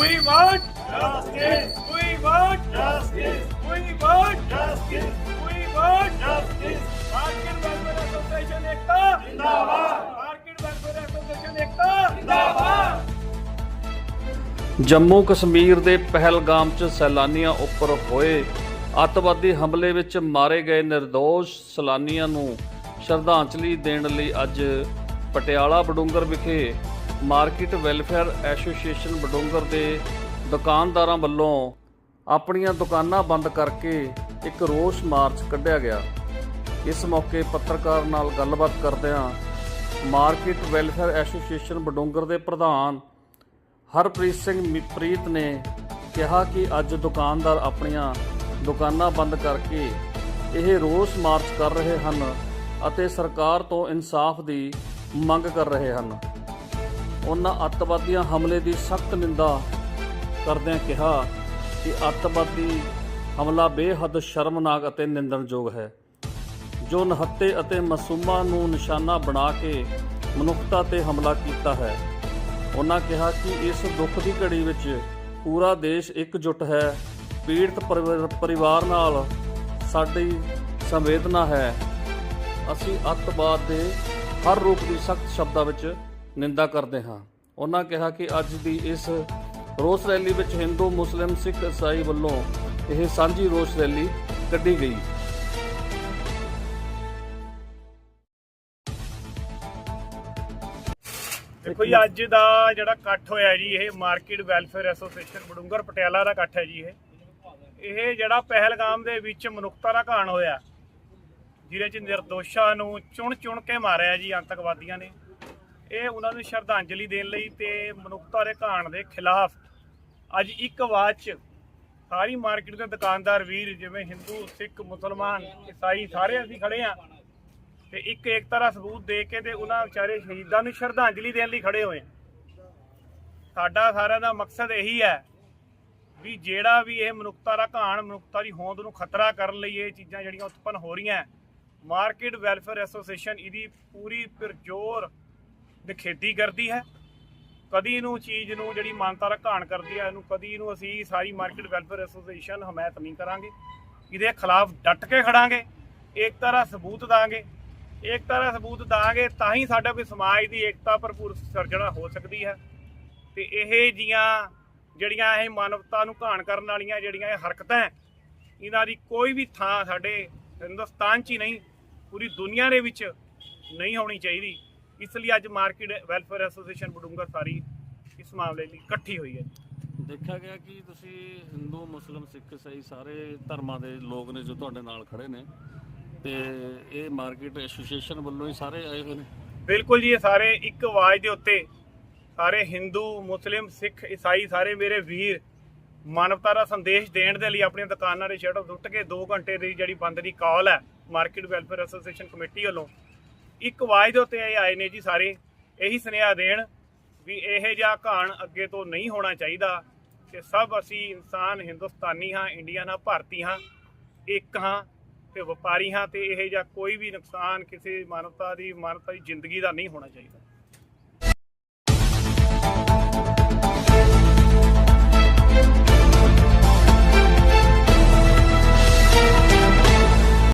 We want justice. We want justice. We want justice. We want justice. Market Welfare Association Ekta. Zindabad. Market Welfare Association Ekta. Zindabad. Jammu Kashmir ਦੇ ਪਹਿਲਗਾਮ 'ਚ ਸੈਲਾਨੀਆਂ ਉੱਪਰ ਹੋਏ ਅੱਤਵਾਦੀ ਹਮਲੇ ਵਿੱਚ ਮਾਰੇ ਗਏ નિર્ਦੋਸ਼ ਸੈਲਾਨੀਆਂ ਨੂੰ ਸ਼ਰਧਾਂਜਲੀ ਦੇਣ ਲਈ ਅੱਜ ਪਟਿਆਲਾ ਬਡੂੰਗਰ ਵਿਖੇ ਮਾਰਕੀਟ ਵੈਲਫੇਅਰ ਐਸੋਸੀਏਸ਼ਨ ਬਡੂੰਗਰ ਦੇ ਦੁਕਾਨਦਾਰਾਂ ਵੱਲੋਂ ਆਪਣੀਆਂ ਦੁਕਾਨਾਂ ਬੰਦ ਕਰਕੇ ਇੱਕ ਰੋਸ ਮਾਰਚ ਕੱਢਿਆ ਗਿਆ। ਇਸ ਮੌਕੇ ਪੱਤਰਕਾਰ ਨਾਲ ਗੱਲਬਾਤ ਕਰਦਿਆਂ ਮਾਰਕੀਟ ਵੈਲਫੇਅਰ ਐਸੋਸੀਏਸ਼ਨ ਬਡੂੰਗਰ ਦੇ ਪ੍ਰਧਾਨ ਹਰਪ੍ਰੀਤ ਸਿੰਘ ਮਿ- ਪ੍ਰੀਤ ਨੇ ਕਿਹਾ ਕਿ ਅੱਜ ਦੁਕਾਨਦਾਰ ਆਪਣੀਆਂ ਦੁਕਾਨਾਂ ਬੰਦ ਕਰਕੇ ਇਹ ਰੋਸ ਮਾਰਚ ਕਰ ਰਹੇ ਹਨ ਅਤੇ ਸਰਕਾਰ ਤੋਂ ਇਨਸਾਫ ਦੀ ਮੰਗ ਕਰ ਰਹੇ ਹਨ। ਉਹਨਾਂ ਅੱਤਵਾਦੀਆਂ ਹਮਲੇ ਦੀ ਸਖਤ ਨਿੰਦਾ ਕਰਦਿਆਂ ਕਿਹਾ ਕਿ ਅੱਤਵਾਦੀ ਹਮਲਾ ਬੇਹੱਦ ਸ਼ਰਮਨਾਕ ਅਤੇ ਨਿੰਦਣਯੋਗ ਹੈ। ਜੋ ਨਹੱਤੇ ਅਤੇ ਮਾਸੂਮਾਂ ਨੂੰ ਨਿਸ਼ਾਨਾ ਬਣਾ ਕੇ ਮਨੁੱਖਤਾ ਤੇ ਹਮਲਾ ਕੀਤਾ ਹੈ। ਉਹਨਾਂ ਕਿਹਾ ਕਿ ਇਸ ਦੁੱਖ ਦੀ ਘੜੀ ਵਿੱਚ ਪੂਰਾ ਦੇਸ਼ ਇਕਜੁੱਟ ਹੈ। ਪੀੜਤ ਪਰਿਵਾਰ- ਪਰਿਵਾਰ ਨਾਲ ਸਾਡੀ ਸੰਵੇਦਨਾ ਹੈ। ਅਸੀਂ ਅੱਤਵਾਦ ਦੇ ਹਰ ਰੂਪ ਦੀ ਸਖਤ ਸ਼ਬਦਾਂ ਵਿੱਚ ਨਿੰਦਾ ਕਰਦੇ ਹਾਂ। ਉਹਨਾਂ ਕਿਹਾ ਕਿ ਅੱਜ ਦੀ ਇਸ ਰੋਸ ਰੈਲੀ ਵਿੱਚ ਹਿੰਦੂ, ਮੁਸਲਿਮ, ਸਿੱਖ ਈਸਾਈ ਵੱਲੋਂ ਇਹ ਸਾਂਝੀ ਰੋਸ ਰੈਲੀ ਕੱਢੀ ਗਈ। ਦੇਖੋ ਜੀ, ਅੱਜ ਦਾ ਜਿਹੜਾ ਇਕੱਠ ਹੋਇਆ ਜੀ, ਇਹ market welfare association Badungar Patiala ਦਾ ਇਕੱਠ ਹੈ ਜੀ ਇਹ। ਇਹ ਜਿਹੜਾ ਪਹਿਲਗਾਮ ਦੇ ਵਿੱਚ ਮਨੁੱਖਤਾ ਦਾ ਘਾਣ ਹੋਇਆ, ਜਿਹਦੇ ਚ ਨਿਰਦੋਸ਼ਾਂ ਨੂੰ ਚੁਣ ਚੁਣ ਕੇ ਮਾਰਿਆ ਜੀ ਆਤੰਕਵਾਦੀਆਂ ਨੇ। ਇਹ ਉਹਨਾਂ ਨੂੰ ਸ਼ਰਧਾਂਜਲੀ ਦੇਣ ਲਈ ਤੇ ਮਨੁੱਖਤਾ ਦੇ ਘਾਣ ਦੇ ਖਿਲਾਫ ਅੱਜ ਇੱਕ ਆਵਾਜ਼ 'ਚ ਸਾਰੀ ਮਾਰਕੀਟ ਦੇ ਦੁਕਾਨਦਾਰ ਵੀਰ, ਜਿਵੇਂ ਹਿੰਦੂ, ਸਿੱਖ, ਮੁਸਲਮਾਨ ਈਸਾਈ ਸਾਰੇ ਅਸੀਂ ਖੜੇ ਆ ਤੇ ਇੱਕ ਏਕਤਾ ਦਾ ਸਬੂਤ ਦੇ ਕੇ ਤੇ ਉਹਨਾਂ ਵਿਚਾਰੇ ਸ਼ਹੀਦਾਂ ਨੂੰ ਸ਼ਰਧਾਂਜਲੀ ਦੇਣ ਲਈ ਖੜੇ ਹੋਏ ਆ। ਸਾਡਾ ਸਾਰਿਆਂ ਦਾ ਮਕਸਦ ਇਹੀ ਹੈ ਵੀ ਜਿਹੜਾ ਵੀ ਇਹ ਮਨੁੱਖਤਾ ਦਾ ਘਾਣ, ਮਨੁੱਖਤਾ ਦੀ ਹੋਂਦ ਨੂੰ ਖਤਰਾ ਕਰਨ ਲਈ ਇਹ ਚੀਜ਼ਾਂ ਜਿਹੜੀਆਂ ਉਤਪੰਨ ਹੋ ਰਹੀਆਂ, ਮਾਰਕੀਟ ਵੈਲਫੇਅਰ ਐਸੋਸੀਏਸ਼ਨ ਇਹਦੀ ਪੂਰੀ ਪੁਰਜੋਰ ਨਿਖੇਧੀ ਕਰਦੀ ਹੈ। ਕਦੀ ਇਹਨੂੰ ਚੀਜ਼ ਨੂੰ ਜਿਹੜੀ ਮਾਨਤਾ ਦਾ ਘਾਣ ਕਰਦੀ ਹੈ, ਇਹਨੂੰ ਕਦੀ ਇਹਨੂੰ ਅਸੀਂ ਸਾਰੀ ਮਾਰਕੀਟ ਵੈਲਫੇਅਰ ਐਸੋਸੀਏਸ਼ਨ ਹਮਾਇਤ ਨਹੀਂ ਕਰਾਂਗੇ। ਇਹਦੇ ਖਿਲਾਫ ਡਟ ਕੇ ਖੜਾਂਗੇ ਏਕਤਾ ਦਾ ਸਬੂਤ ਦਾਂਗੇ। ਏਕਤਾ ਦਾ ਸਬੂਤ ਦਾਂਗੇ ਤਾਂ ਹੀ ਸਾਡਾ ਕੋਈ ਸਮਾਜ ਦੀ ਏਕਤਾ ਭਰਪੂਰ ਸਿਰਜਣਾ ਹੋ ਸਕਦੀ ਹੈ। ਤੇ ਇਹ ਜੀਆਂ ਜਿਹੜੀਆਂ ਇਹ ਮਾਨਵਤਾ ਨੂੰ ਘਾਣ ਕਰਨ ਵਾਲੀਆਂ ਜਿਹੜੀਆਂ ਇਹ ਹਰਕਤਾਂ ਇਹਨਾਂ ਦੀ ਕੋਈ ਵੀ ਥਾਂ ਸਾਡੇ ਹਿੰਦੁਸਤਾਨ 'ਚ ਹੀ ਨਹੀਂ, ਪੂਰੀ ਦੁਨੀਆ ਦੇ ਵਿੱਚ ਨਹੀਂ ਹੋਣੀ ਚਾਹੀਦੀ। ਇਸ ਲਈ ਅੱਜ ਮਾਰਕੀਟ ਵੈਲਫੇਅਰ ਐਸੋਸੀਏਸ਼ਨ ਬਡੂੰਗਰ ਸਾਰੀ ਇਸ ਮਾਮਲੇ ਲਈ ਇਕੱਠੀ ਹੋਈ ਹੈ ਦੇਖਿਆ ਗਿਆ ਕਿ ਤੁਸੀਂ ਹਿੰਦੂ ਮੁਸਲਿਮ ਸਿੱਖ ਈਸਾਈ ਸਾਰੇ ਧਰਮਾਂ ਦੇ ਲੋਕ ਨੇ ਜੋ ਤੁਹਾਡੇ ਨਾਲ ਖੜੇ ਨੇ ਤੇ ਇਹ ਮਾਰਕੀਟ ਐਸੋਸੀਏਸ਼ਨ ਵੱਲੋਂ ਹੀ ਸਾਰੇ ਆਏ ਹੋਏ ਨੇ। ਬਿਲਕੁਲ ਜੀ ਇਹ ਸਾਰੇ ਇੱਕ ਆਵਾਜ਼ ਦੇ ਉੱਤੇ ਸਾਰੇ ਹਿੰਦੂ ਮੁਸਲਿਮ ਸਿੱਖ ਈਸਾਈ ਸਾਰੇ ਮੇਰੇ ਵੀਰ ਮਾਨਵਤਾ ਦਾ ਸੰਦੇਸ਼ ਦੇਣ ਦੇ ਲਈ ਆਪਣੀਆਂ ਦੁਕਾਨਾਂ ਦੇ ਸ਼ਟਰ ਟੁੱਟ ਕੇ 2 ਘੰਟੇ ਦੀ ਜਿਹੜੀ ਬੰਦ ਦੀ ਕਾਲ ਹੈ ਮਾਰਕੀਟ ਵੈਲਫੇਅਰ ਐਸੋਸੀਏਸ਼ਨ ਕਮੇਟੀ ਵੱਲੋਂ ਇੱਕ ਆਵਾਜ਼ ਦੇ ਉੱਤੇ ਇਹ ਆਏ ਨੇ ਜੀ ਸਾਰੇ, ਇਹੀ ਸੁਨੇਹਾ ਦੇਣ ਵੀ ਇਹ ਜਿਹਾ ਘਾਣ ਅੱਗੇ ਤੋਂ ਨਹੀਂ ਹੋਣਾ ਚਾਹੀਦਾ ਕਿ ਸਭ ਅਸੀਂ ਇਨਸਾਨ ਹਿੰਦੁਸਤਾਨੀ ਹਾਂ, ਇੰਡੀਅਨ ਹਾਂ, ਭਾਰਤੀ ਹਾਂ, ਇੱਕ ਹਾਂ ਤੇ ਵਪਾਰੀ ਹਾਂ ਤੇ ਇਹ ਜਿਹਾ ਕੋਈ ਵੀ ਨੁਕਸਾਨ ਕਿਸੇ ਮਾਨਵਤਾ ਦੀ ਮਾਨਵਤਾ ਦੀ ਜ਼ਿੰਦਗੀ ਦਾ ਨਹੀਂ ਹੋਣਾ ਚਾਹੀਦਾ।